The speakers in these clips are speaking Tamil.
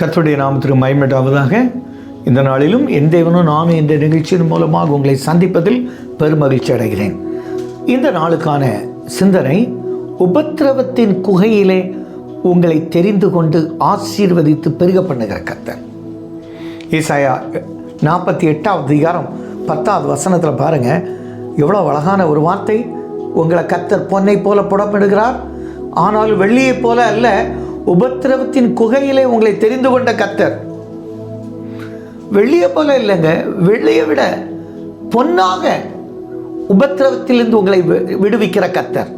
கத்துடைய நாமத்திற்கு மயமிட்டாவதாக இந்த நாளிலும் என் தேவனும் நானும் இந்த நிகழ்ச்சியின் மூலமாக உங்களை சந்திப்பதில் பெருமகிழ்ச்சி அடைகிறேன். இந்த நாளுக்கான சிந்தனை உபத்திரவத்தின் குகையிலே உங்களை தெரிந்து கொண்டு ஆசீர்வதித்து பெருக பண்ணுகிற கத்தர் ஈசாயா நாற்பத்தி எட்டாவது அதிகாரம் பத்தாவது வசனத்தில் பாருங்க. எவ்வளோ அழகான ஒரு வார்த்தை. உங்களை கத்தர் பொன்னை போல புடப்படுகிறார். ஆனால் வெள்ளியைப் போல அல்ல உபத்திரவத்தின் குகையிலே உங்களை தெரிந்து கொண்ட கத்தர் வெள்ளியை போல இல்லைங்க வெள்ளியை விட பொன்னாக உபத்திரவத்திலிருந்து உங்களை வி- விடுவிக்கிற கத்தர்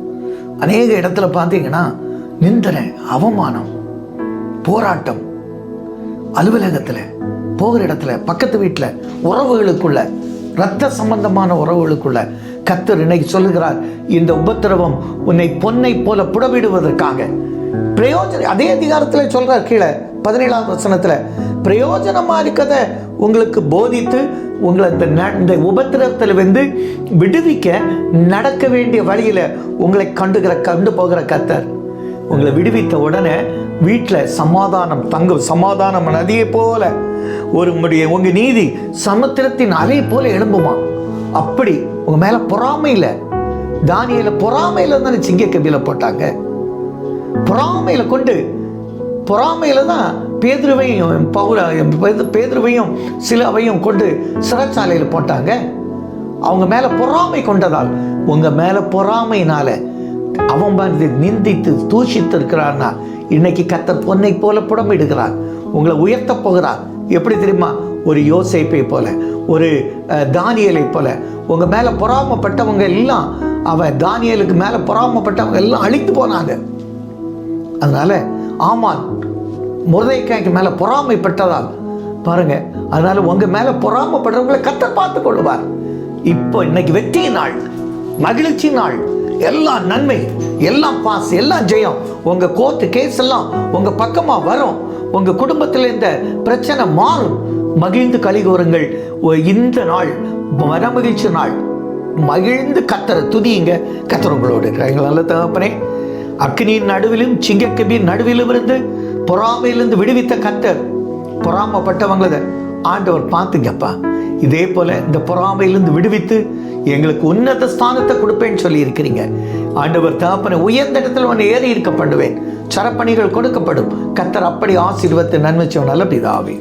அநேக இடத்துல பார்த்தீங்கன்னா நிந்தனை அவமானம் போராட்டம். அலுவலகத்தில் போகிற இடத்துல பக்கத்து வீட்டில் உறவுகளுக்குள்ள ரத்த சம்பந்தமான உறவுகளுக்குள்ள கத்தர் இன்னைக்கு சொல்லுகிறார் இந்த உபத்திரவம் உன்னை பொன்னை போல புடவிடுவதற்காக. பிரயோஜன அதே அதிகாரத்தில் சொல்கிறார் கீழே பதினேழாம் வசனத்தில் பிரயோஜனமாக இருக்கதை உங்களுக்கு போதித்து உங்களை இந்த ந- இந்த உபத்திரத்தில் வந்து விடுவிக்க நடக்க வேண்டிய வழியில உங்களை கண்டுகிற கண்டு போகிற கத்தர் உங்களை விடுவித்த உடனே வீட்டில் சமாதானம் தங்கும். சமாதானம் நதியை போல. ஒரு முடிய உங்க நீதி சமுத்திரத்தின் அலை போல எழும்புமா? அப்படி உங்க மேல பொறாமையில் தானியில் பொறாமையில் தானே சிங்க கபில போட்டாங்க. பொறாமையில் கொண்டு பொறாமையில் தான் பேதுருவையும் பவுல பேதுருவையும் சிலவையும் கொண்டு சிறைச்சாலையில் போட்டாங்க. அவங்க மேலே பொறாமை கொண்டதால் உங்கள் மேலே பொறாமையினால் அவன் வந்து நிந்தித்து தூஷித்து இருக்கிறான்னா இன்னைக்கு கத்தர் பொன்னை போல புடமிடுகிறார் உங்களை உயர்த்த போகிறார். எப்படி தெரியுமா? ஒரு யோசேப்பை போல ஒரு தானியலை போல. உங்கள் மேலே பொறாமப்பட்டவங்க எல்லாம் அவன் தானியலுக்கு மேலே பொறாமப்பட்டவங்க எல்லாம் அழித்து போனாங்க. அதனால ஆமான் முருதைக்காய்க்கு மேல பொறாமைப்பட்டதால் பாருங்க அதனால உங்க மேல பொறாமைப்படுறவங்களை கத்த பார்த்து கொள்வார் இப்போ இன்னைக்கு வெற்றி நாள் மகிழ்ச்சி நாள் எல்லாம் நன்மை எல்லாம் பாஸ் எல்லாம் ஜெயம். உங்க கோர்ட்டு கேஸ் எல்லாம் உங்க பக்கமா வரும். உங்க குடும்பத்தில் இந்த பிரச்சனை மாறும். மகிழ்ந்து கலிகூறுங்கள் இந்த நாள் மனமகிழ்ச்சி நாள். மகிழ்ந்து கத்துற துதியுங்க. கத்தர் உங்களோடு இருக்கிறாங்க நல்ல தகப்பனே. அக்னியின் நடுவிலும் சிங்கக்கபியின் நடுவிலும் இருந்து பொறாமையிலிருந்து விடுவித்த கத்தர் பொறாமப்பட்டவங்கள ஆண்டவர் பார்த்துங்கப்பா. இதே போல இந்த பொறாமையிலிருந்து விடுவித்து எங்களுக்கு உன்னத ஸ்தானத்தை கொடுப்பேன்னு சொல்லி இருக்கிறீங்க ஆண்டவர் தகப்பனை உயர்ந்த இடத்துல உன்னை ஏறி இருக்க பண்ணுவேன். சரப்பணிகள் கொடுக்கப்படும். கத்தர் அப்படி ஆசீர்வத்தை நன்மைச்சவன் நல்ல பிதாவே.